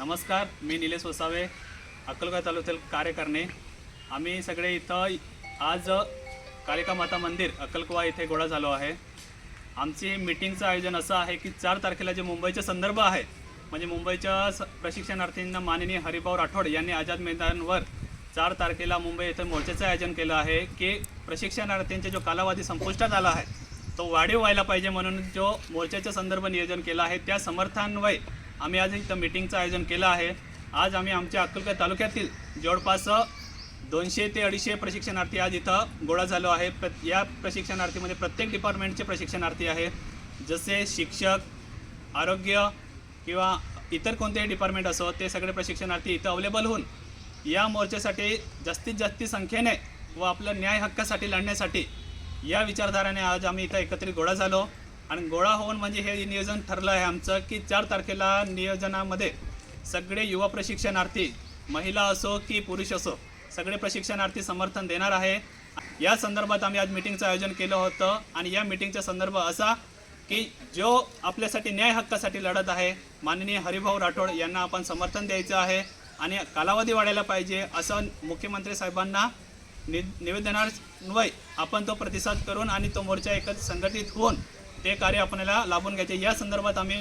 नमस्कार मी निलेश वसावे अक्कलगाव तालुक्यातील कार्य करणे आम्ही सगळे इथं आज कालिका माता मंदिर अक्कलकुवा इथे गोळा झालो आहे. आमची मीटिंगचं आयोजन असं आहे की चार तारखेला जे मुंबईचे संदर्भ आहे म्हणजे मुंबईच्या स- प्रशिक्षणार्थींना माननीय हरिभाऊ राठोड यांनी आझाद मैदानवर चार तारखेला मुंबई येथे मोर्चाचं आयोजन केलं आहे की प्रशिक्षणार्थींचा जो कालावधी संपुष्टात आला आहे तो वाढीव व्हायला पाहिजे म्हणून जो मोर्चाच्या संदर्भ नियोजन केलं आहे त्या समर्थान्वय आम्ही आज इथं मिटिंगचं आयोजन केलं आहे. आज आम्ही आमच्या अक्कलकोट तालुक्यातील जवळपास दोनशे ते अडीचशे प्रशिक्षणार्थी आज इथं गोळा झालो आहे. प्र या प्रशिक्षणार्थीमध्ये प्रत्येक डिपार्टमेंटचे प्रशिक्षणार्थी आहे. जसे शिक्षक आरोग्य किंवा इतर कोणतेही डिपार्टमेंट असो ते सगळे प्रशिक्षणार्थी इथं अवेलेबल होऊन या मोर्चासाठी जास्तीत जास्त संख्येने व आपलं न्याय हक्कासाठी लढण्यासाठी या विचारधाराने आज आम्ही इथं एकत्रित गोळा झालो. आणि गोळा होऊन म्हणजे हे नियोजन ठरलं आहे आमचं की चार तारखेला नियोजनामध्ये सगळे युवा प्रशिक्षणार्थी महिला असो की पुरुष असो सगळे प्रशिक्षणार्थी समर्थन देणार आहे. या संदर्भात आम्ही आज मिटिंगचं आयोजन केलं होतं आणि या मिटिंगचा संदर्भ असा की जो आपल्यासाठी न्याय हक्कासाठी लढत आहे माननीय हरिभाऊ राठोड यांना आपण समर्थन द्यायचं आहे आणि कालावधी वाढायला पाहिजे असं मुख्यमंत्री साहेबांना नि निवेदनान्वय आपण तो प्रतिसाद करून आणि तो मोर्चा एकच संघटित होऊन ते कार्य आपल्याला लाभून घ्यायचे. या संदर्भात आम्ही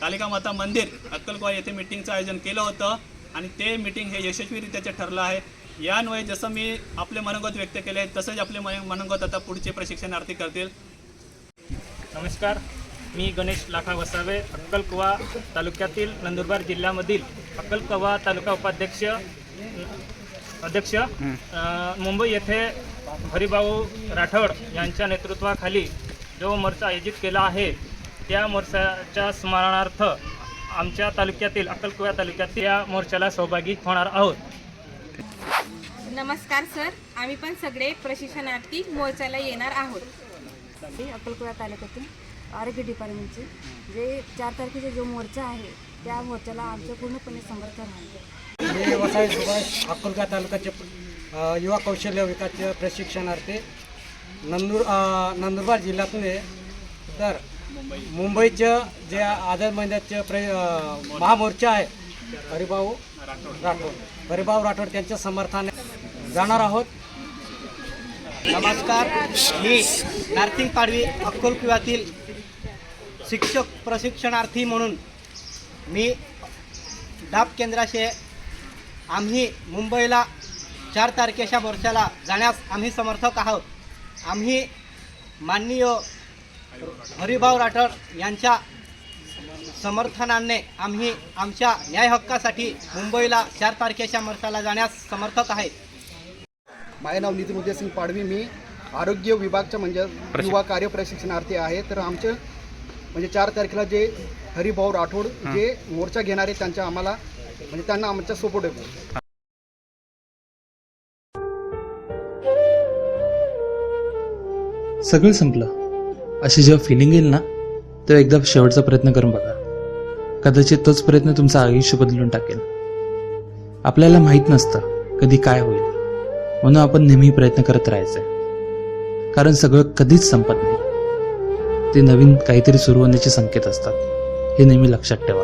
कालिका माता मंदिर अक्कलकोवा येथे मिटिंगचं आयोजन केलं होतं आणि ते मिटिंग हे यशस्वीरित्याचे ठरलं आहे. यान्वये जसं मी आपले मनोगत व्यक्त केले आहे तसंच आपले मन- मनोगत आता पुढचे प्रशिक्षणार्थी करतील. नमस्कार. मी गणेश लाखा वसावे अक्कलकुवा तालुक्यातील नंदुरबार जिल्ह्यामधील अक्कलकुवा तालुका उपाध्यक्ष अध्यक्ष मुंबई येथे हरिभाऊ राठोड यांच्या नेतृत्वाखाली जो मोर्चा आयोजित केला आहे त्या मोर्चाच्या स्मरणार्थ आमच्या तालुक्यातील अक्कलकुवा तालुक्यातील या मोर्चाला सहभागी होणार आहोत. नमस्कार सर. आम्ही पण सगळे प्रशिक्षणार्थी मोर्चाला येणार आहोत. ते अक्कलकोला तालुक्यातील आरोग्य डिपार्टमेंटचे जे चार तारखेचा जो मोर्चा आहे त्या मोर्चाला आमचं पूर्णपणे समर्थन आहे. मी वसाई सुभाष अक्कलगा तालुक्याचे युवा कौशल्य विकास प्रशिक्षणार्थी. नंदुर नंदुरबार जिल्ह्यातून तर मुंबईचं जे आझाद मैदानचं प्र महामोर्चा आहे हरिभाऊ राठोड. हरिभाऊ राठोड त्यांच्या समर्थाने जाणार आहोत. नमस्कार. मी नार्थिंग पाडवी अक्कलकुव्यातील शिक्षक प्रशिक्षणार्थी म्हणून मी डाब केंद्राचे आम्ही मुंबईला चार तारखेच्या मोर्चाला जाण्यास आम्ही समर्थक आहोत. आम्ही माननीय हरिभाऊ राठोड यांच्या समर्थनाने आम्ही आमच्या न्याय हक्कासाठी मुंबईला चार तारखेच्या मोर्चाला जाण्यास समर्थक आहे. माझे नाव नितीन उदयसिंग पाडवी. मी आरोग्य विभागच्या म्हणजे युवा कार्य प्रशिक्षणार्थी आहे. तर आमचे म्हणजे चार तारखेला जे हरिभाऊ राठोड जे मोर्चा घेणारे त्यांच्या आम्हाला म्हणजे त्यांना आमच्या सपोर्ट आहे. सगळं संपलं. अशी जेव्हा फिलिंग येईल ना तेव्हा एकदा शेवटचा प्रयत्न करून बघा. कदाचित तोच प्रयत्न तुमचं आयुष्य बदलून टाकेल. आपल्याला माहीत नसतं कधी काय होईल. म्हणून आपण नेहमी प्रयत्न करत राहायचं कारण सगळं कधीच संपत नाही. ते नवीन काहीतरी सुरू होण्याचे संकेत असतात. हे नेहमी लक्षात ठेवा.